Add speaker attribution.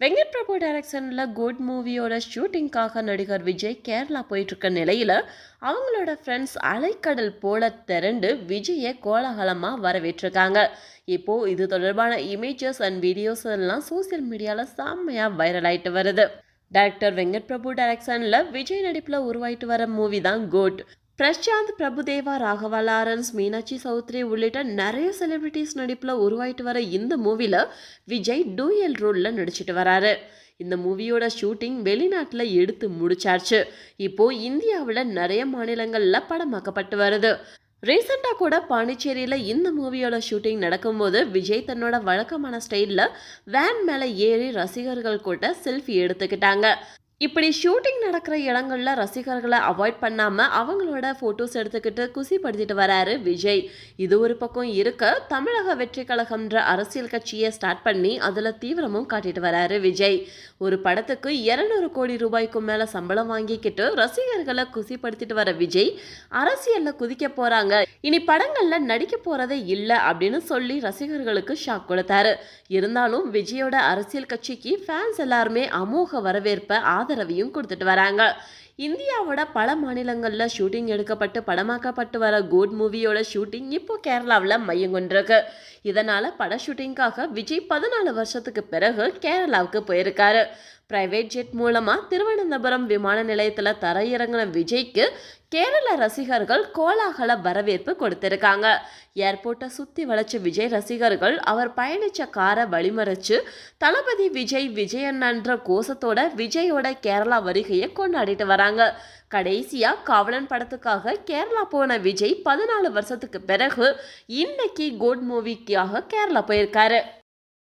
Speaker 1: வெங்கட் பிரபு டைரக்ஷனில் குட் மூவியோட ஷூட்டிங்காக நடிகர் விஜய் கேரளா போயிட்டுருக்க நிலையில் அவங்களோட ஃப்ரெண்ட்ஸ் அலைக்கடல் போல திரண்டு விஜயை கோலாகலமாக வரவேற்றிருக்காங்க. இப்போது இது தொடர்பான இமேஜஸ் அண்ட் வீடியோஸ் எல்லாம் சோசியல் மீடியாவில் செம்மையாக வைரல் ஆகிட்டு வருது. டைரக்டர் வெங்கட் பிரபு டைரக்ஷனில் விஜய் நடிப்பில் உருவாயிட்டு வர மூவி தான் குட் பிரசாந்த் பிரபுதேவா ராகவா லாரன்ஸ் மீனாட்சி சௌத்ரி உள்ளிட்ட நிறைய செலிபிரிட்டிஸ் நடிப்பில் உருவாயிட்டு வர இந்த மூவியில் விஜய் டூயல் ரோலில் நடிச்சிட்டு வராரு. இந்த மூவியோட ஷூட்டிங் வெளிநாட்டில் எடுத்து முடிச்சாச்சு. இப்போ இந்தியாவில் நிறைய மாநிலங்களில் படமாக்கப்பட்டு வருது. ரீசெண்டாக கூட பாண்டிச்சேரியில் இந்த மூவியோட ஷூட்டிங் நடக்கும்போது விஜய் தன்னோட வழக்கமான ஸ்டைலில் வேன் மேலே ஏறி ரசிகர்கள் கூட செல்ஃபி எடுத்துக்கிட்டாங்க. இப்படி ஷூட்டிங் நடக்கிற இடங்களில் ரசிகர்களை அவாய்ட் பண்ணாமல் அவங்களோட ஃபோட்டோஸ் எடுத்துக்கிட்டு குசிப்படுத்திட்டு வராரு விஜய். இது ஒரு பக்கம் இருக்க தமிழக வெற்றி கழகம்ன்ற அரசியல் கட்சியை ஸ்டார்ட் பண்ணி அதில் தீவிரமும் காட்டிட்டு வராரு விஜய். ஒரு படத்துக்கு இரநூறு கோடி ரூபாய்க்கும் மேலே சம்பளம் வாங்கிக்கிட்டு ரசிகர்களை குசிப்படுத்திட்டு வர விஜய் அரசியலில் குதிக்க போகிறாங்க இனி படங்களில் நடிக்க போகிறதே இல்லை அப்படின்னு சொல்லி ரசிகர்களுக்கு ஷாக் கொடுத்தாரு. இருந்தாலும் விஜயோட அரசியல் கட்சிக்கு ஃபேன்ஸ் எல்லாருமே அமோக வரவேற்பை ஆதரவையும் கொடுத்துட்டு வராங்க. இந்தியாவோட பல மாநிலங்களில் ஷூட்டிங் எடுக்கப்பட்டு படமாக்கப்பட்டு வர குட் மூவியோட ஷூட்டிங் இப்போ கேரளாவில் மையம் கொண்டிருக்கு. இதனால் பட ஷூட்டிங்காக விஜய் பதினாலு வருஷத்துக்கு பிறகு கேரளாவுக்கு போயிருக்காரு. பிரைவேட் ஜெட் மூலமாக திருவனந்தபுரம் விமான நிலையத்தில் தரையிறங்கின விஜய்க்கு கேரள ரசிகர்கள் கோலாகல வரவேற்பு கொடுத்திருக்காங்க. ஏர்போர்ட்டை சுற்றி வளைச்ச விஜய் ரசிகர்கள் அவர் பயணித்த காரை வழிமறைச்சு தளபதி விஜய் விஜயண்ணன்ற கோஷத்தோட விஜயோட கேரளா வருகையை கொண்டாடிட்டு வராங்க. கடைசியாக காவலன் படத்துக்காக கேரளா போன விஜய் பதினாலு வருஷத்துக்கு பிறகு இன்னைக்கு கோட் மூவிக்காக கேரளா போயிருக்காரு.